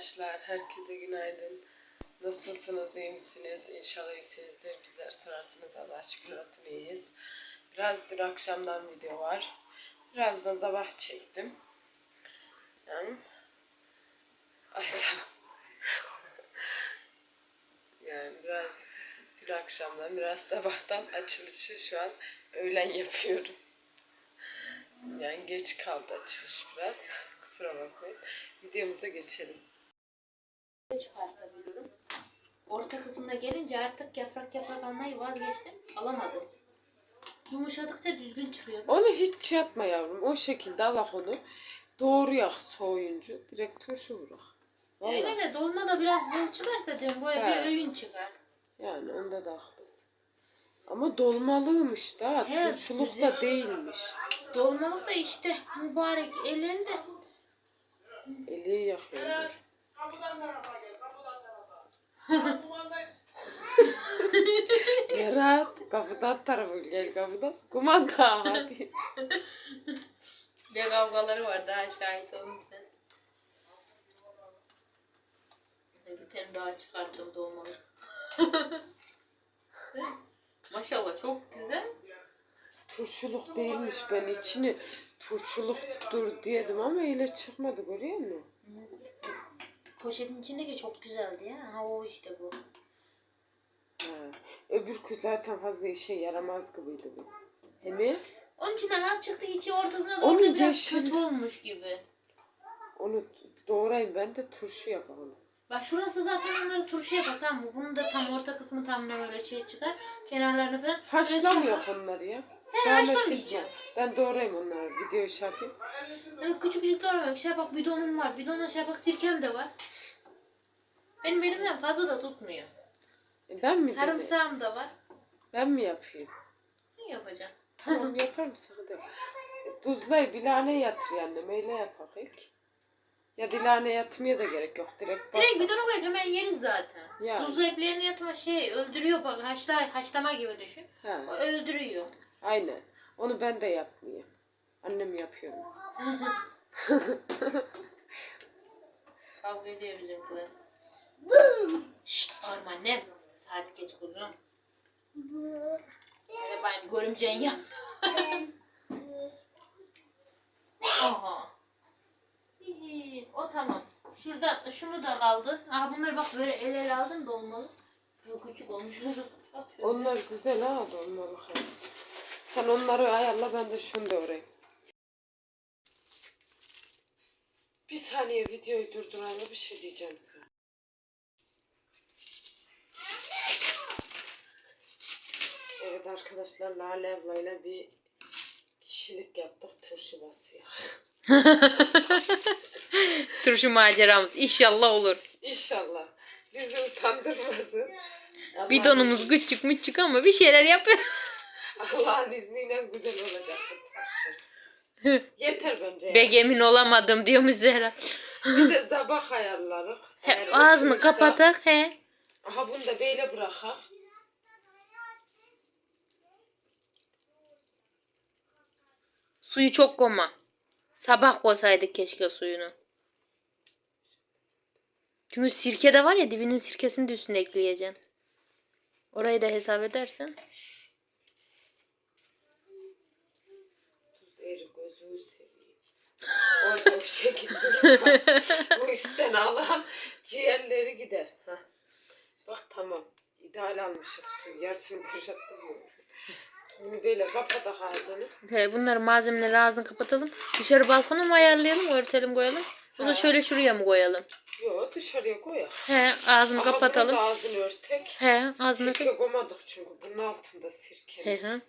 arkadaşlar. Herkese günaydın. Nasılsınız? iyi misiniz? İnşallah iyisinizdir. Bizler sorarsanız Allah şükür olsun iyiyiz. Biraz dün akşamdan video var. Biraz da sabah çektim. Yani, ay sabah. yani biraz dün akşamdan biraz sabahtan açılışı şu an öğlen yapıyorum. Yani geç kaldı açılış biraz. Kusura bakmayın. Videomuza geçelim. Çıkartabiliyorum. Orta kısımda gelince artık yaprak yaprak almayı vazgeçtim. Alamadım. Yumuşadıkça düzgün çıkıyor. Onu hiç yapma yavrum. O şekilde al onu. Doğru yak soğuyuncu. Direkt turşu vurak. Vallahi. Öyle de dolma da biraz bol çıkarsa diyorum böyle He. bir öğün çıkar. Yani onda da haklısın. Ama dolmalıymış da. He, turşuluk da değilmiş. Dolmalık da işte mübarek elinde. Eli yakıyordur. Kapıdan tarafa gel, kapıdan tarafa. Kumanda Berat kapıdan tarafa gel kapıdan. Kumanda hadi. Bir kavgaları var daha şahit olun. Bir tane daha çıkarttım dolmalık. Maşallah çok güzel. Turşuluk değilmiş. Ben içini turşuluktur diyedim ama öyle çıkmadı görüyor musun? Poşetin içindeki çok güzeldi ya. Ha o işte bu. Ha. Öbürkü zaten fazla işe yaramaz gibiydi bu. Değil mi? Onun içinden az çıktı içi ortasına Onun doğru da biraz yeşil- kötü olmuş gibi. Onu doğrayayım ben de turşu yapalım. Bak şurası zaten onları turşu yapar tamam mı? Bunun da tam orta kısmı tam ne böyle şey çıkar. Kenarlarını falan. Haşlamıyor onları ya. He Zahmet haşlamayacağım. etme. Ben doğrayayım onları. Video şey yapayım. Yani küçük küçük doğramak. Şey bak bidonum var. Bidonla şey bak sirkem de var. Benim elimden fazla da tutmuyor. E ben mi? Sarımsağım da var. Ben mi yapayım? Ne yapacağım? Tamam yaparım sıkıntı yok. E, Tuzlayı bilane yatır annem. Öyle yapak ilk. Ya dilane yatmaya da gerek yok. Direkt bas. Direkt bidona koyup hemen yeriz zaten. Yani. Tuzlu eklerini yatma şey öldürüyor bak haşla, haşlama gibi düşün. Ha, O öldürüyor. Aynen. Onu ben de yapmayayım. Annem yapıyor. Kavga ediyor bizimkiler. Şşt bağırma annem. Saat geç kuzum. Hadi bayım görümcen ya. Aha. İyi, O tamam. Şurada şunu da kaldı. Aha bunları bak böyle el el aldım da olmalı. Bu küçük olmuş. Bak şöyle. Onlar güzel ha. Onları. Sen onları ayarla ben de şunu doğrayayım. Bir saniye videoyu durdurayım bir şey diyeceğim sana. Evet arkadaşlar Lale ablayla bir kişilik yaptık turşu basıyor. Turşu maceramız inşallah olur. İnşallah bizi utandırmasın. Bidonumuz küçük müçük ama bir şeyler yapıyor. Allah'ın izniyle güzel olacak. Yeter bence. ya. Pek emin olamadım diyormuş Zehra. Bir de sabah ayarlarız. He, Eğer ağzını oturursa- kapatak he. Aha bunu da böyle bırakak. Suyu çok koyma. Sabah koysaydık keşke suyunu. Çünkü sirke de var ya dibinin sirkesini de üstüne ekleyeceksin. Orayı da hesap edersen. Gözünü seveyim. Orada bir şekilde bu isten alan ciğerleri gider. Hah. Bak tamam. İdeal almışım suyu. Yarısını kuşattım. Bunu böyle kapatak ağzını. He, bunları malzemeleri ağzını kapatalım. Dışarı balkona mı ayarlayalım, örtelim koyalım? O da şöyle şuraya mı koyalım? Yo dışarıya koyak. He, ağzını Ama kapatalım. da ağzını örtek. He, ağzını Sirke koymadık çünkü bunun altında He sirkemiz. he.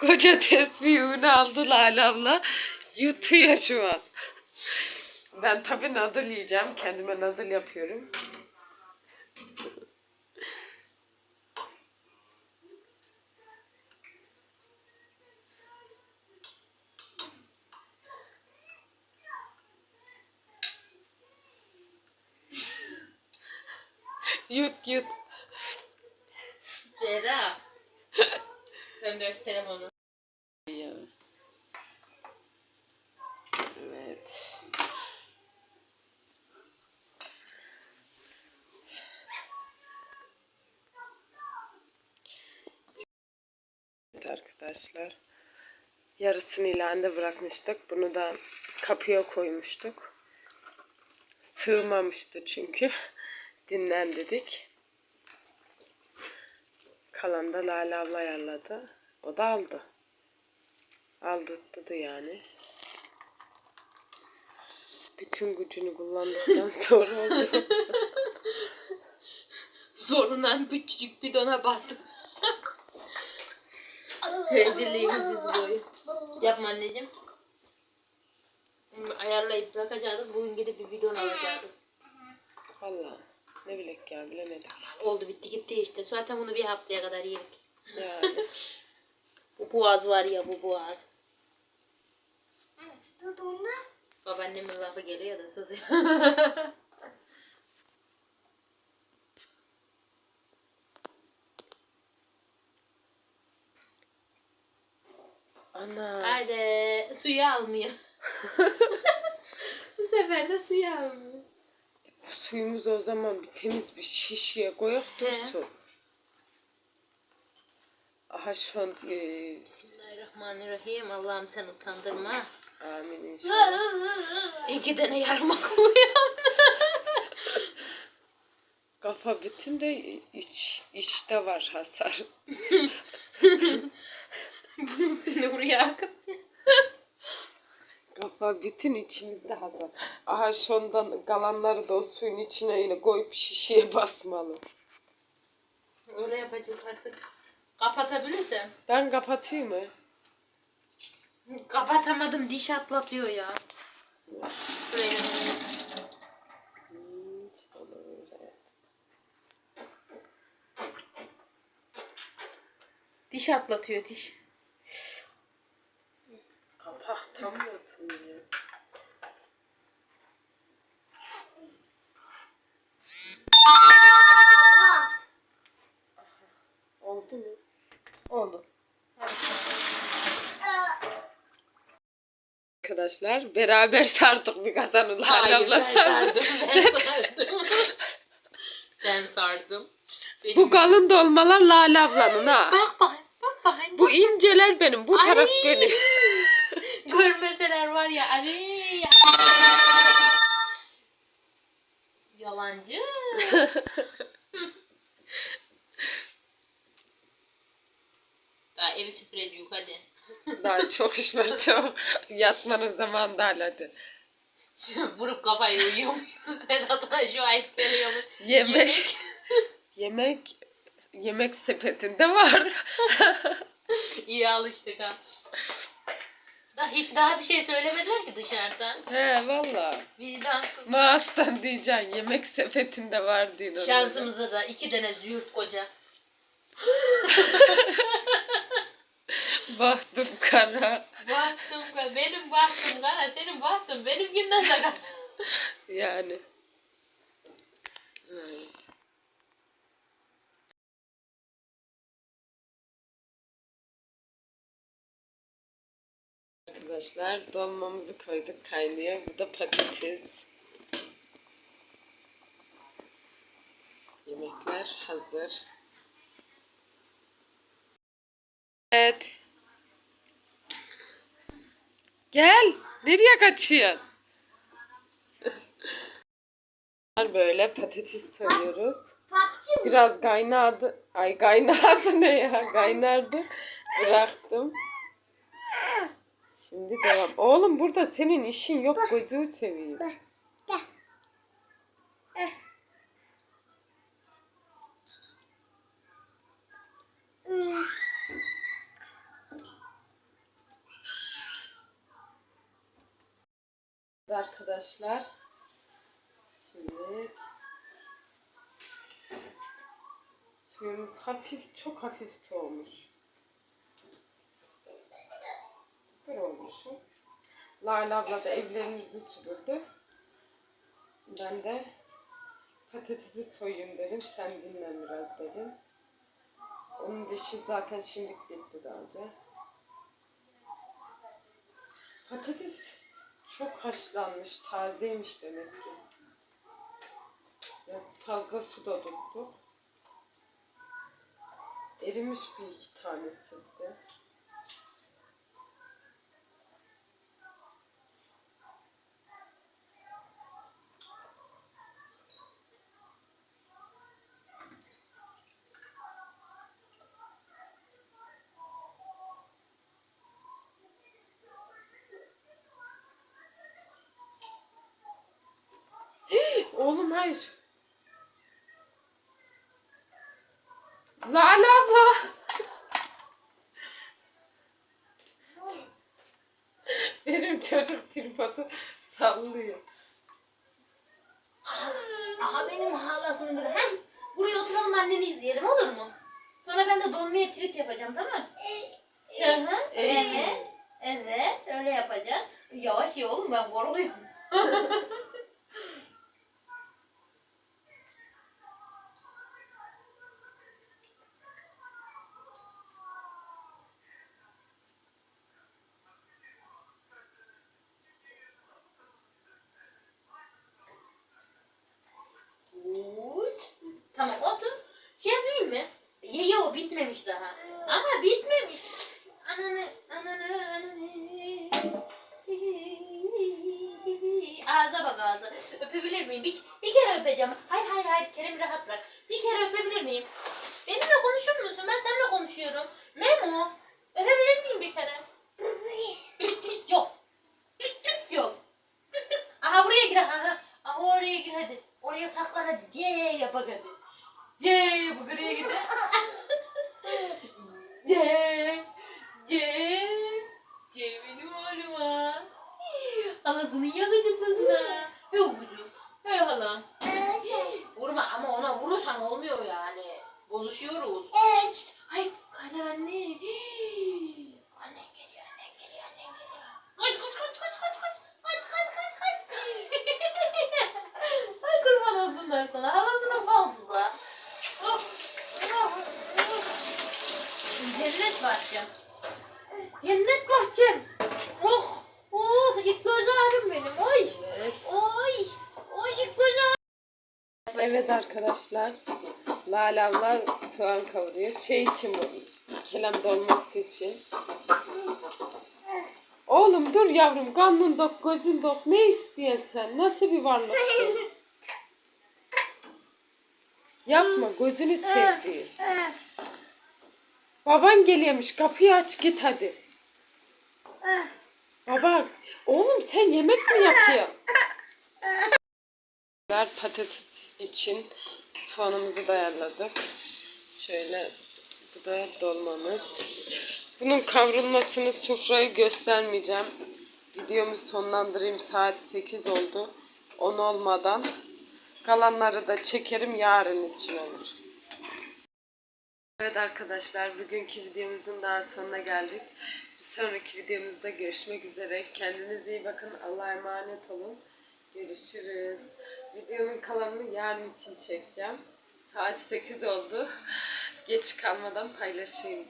Koca tesbihini aldı Lale abla. Yutuyor şu an. Ben tabii nadıl yiyeceğim. Kendime nadıl yapıyorum. yut yut. Zehra. Önündeki telefonu. Evet. Evet arkadaşlar. Yarısını ilanda bırakmıştık. Bunu da kapıya koymuştuk. Sığmamıştı çünkü. Dinlen dedik. Kalan da Lale abla ayarladı. O da aldı. Aldırttı yani. Bütün gücünü kullandıktan sonra oldu. Zorunan küçücük bidona bastık. Rezilliğimiz izliyor. Yapma anneciğim. Ayarlayıp bırakacaktık. Bugün gidip bir bidon alacaktık. Valla ne bilek ya bilemedik işte. Oldu bitti gitti işte. Zaten bunu bir haftaya kadar yedik. Yani. Bu boğaz var ya bu boğaz. Tutunda Babaannemin lafı geliyor da kızıyor. Ana. Haydi suyu almıyor. Bu sefer de suyu almıyor. Suyumuzu o zaman bir temiz bir şişeye He. dursun. Aha şu an e, Bismillahirrahmanirrahim. Allah'ım sen utandırma. amin inşallah. İki tane yarmak oluyor. Kafa bütün de iç, içte var hasar. Bunu seni buraya akıt. Kafa bütün içimizde hasar. Aha şu ondan kalanları da o suyun içine yine koyup şişeye basmalı. Öyle yapacağız artık. Kapatabilirsem. Ben kapatayım mı? Kapatamadım diş atlatıyor ya. Diş atlatıyor diş. Kapak tam oturmuyor. Arkadaşlar beraber sardık bir kazanı. Hayır ben abla sardı. sardım. Ben sardım. ben sardım. Benim... Bu kalın dolmalar Lale ablanın ha. Bak bakayım. Bak bakayım. Bu inceler benim. Bu taraf Ay. benim. Görmeseler var ya. Arey. Yalancı. Daha evi süpüreceğiz hadi. Daha çok iş var çok. Yatmanın zamanı da hadi. Şu vurup kafayı uyuyormuş. Sedat'ına şu ayıp geliyormuş. Yemek. Yemek. Yemek sepetinde var. İyi alıştık ha. Da hiç daha bir şey söylemediler ki dışarıda. He valla. Vicdansız. Maastan diyeceksin. Yemek sepetinde var ona. Şansımıza da iki tane züğürt koca. Baktım kara. Baktım ka- benim baktım kara senin baktın benimkinden de kara. Yani. Arkadaşlar dolmamızı koyduk kaynıyor. Bu da patates. Yemekler hazır. Evet. Gel. Nereye kaçıyorsun? Böyle patates soyuyoruz. Biraz kaynadı. Ay kaynadı ne ya? Kaynardı. Bıraktım. Şimdi devam. Oğlum burada senin işin yok. Gözünü seveyim. gel. Arkadaşlar. Şimdi suyumuz hafif çok hafif soğumuş. Dur olmuşum. Lale abla da evlerimizi süpürdü. Ben de patatesi soyayım dedim. Sen dinlen biraz dedim. Onun da işi zaten şimdi bitti daha önce. Patates çok haşlanmış, tazeymiş demek ki. Biraz fazla suda tuttu. Erimiş bir iki tanesi de. Oğlum hayır. Lale abla. Benim çocuk tripodu sallıyor. Aha benim halasının gibi. Heh, buraya oturalım anneni izleyelim olur mu? Sonra ben de donmaya trit yapacağım tamam mı? Hı hı. Evet. Evet. Öyle yapacağız. Yavaş ye oğlum ben korkuyorum. Uç. Tamam otur. Şey yapayım mı? Ye ye o bitmemiş daha. Ama bitmemiş. Ananı ananı ananı. Ağza bak ağza. Öpebilir miyim? Bir, bir kere öpeceğim. Hayır hayır hayır Kerem rahat bırak. Bir kere öpebilir miyim? Benimle konuşur musun? Ben seninle konuşuyorum. Memo. Öpebilir miyim bir kere? Yok. Yok. Aha buraya gir. Aha. Aha oraya gir hadi. Oraya saklan hadi. C yapak hadi. C yapak oraya gir. C. C. C benim oğluma. Halasının yakışıklısına. Yok kuzum. Hey hala. Vurma ama ona vurursan olmuyor yani. Bozuşuyoruz. Şşt, şşt. Hayır kaynar anne. Annen geliyor annen geliyor annen geliyor. Kaç kaç kaç kaç kaç kaç. Kaç kaç kaç kaç. Ay kurban olsunlar sana. Havasına baldılar. Oh, oh, oh. Cennet bahçem. Cennet bahçem. Oh. Oh ilk göz ağrım benim. Oy. Oy. Oy ilk göz ağrım. Evet arkadaşlar. Lale soğan kavuruyor. Şey için bu. Kelem dolması için. Oğlum dur yavrum. Karnın dok, gözün dok. Ne istiyorsun sen? Nasıl bir varlıksın? Yapma. Gözünü sevdiğim. Baban geliyormuş. Kapıyı aç git hadi. Baba. Oğlum sen yemek mi yapıyorsun? Patates için soğanımızı da ayarladık. Şöyle bu da dolmamız. Bunun kavrulmasını sofrayı göstermeyeceğim. Videomu sonlandırayım. Saat 8 oldu. 10 olmadan. Kalanları da çekerim yarın için olur. Evet arkadaşlar bugünkü videomuzun daha sonuna geldik. Sonraki videomuzda görüşmek üzere. Kendinize iyi bakın. Allah'a emanet olun. Görüşürüz. Videonun kalanını yarın için çekeceğim. Saat 8 oldu. Geç kalmadan paylaşayım.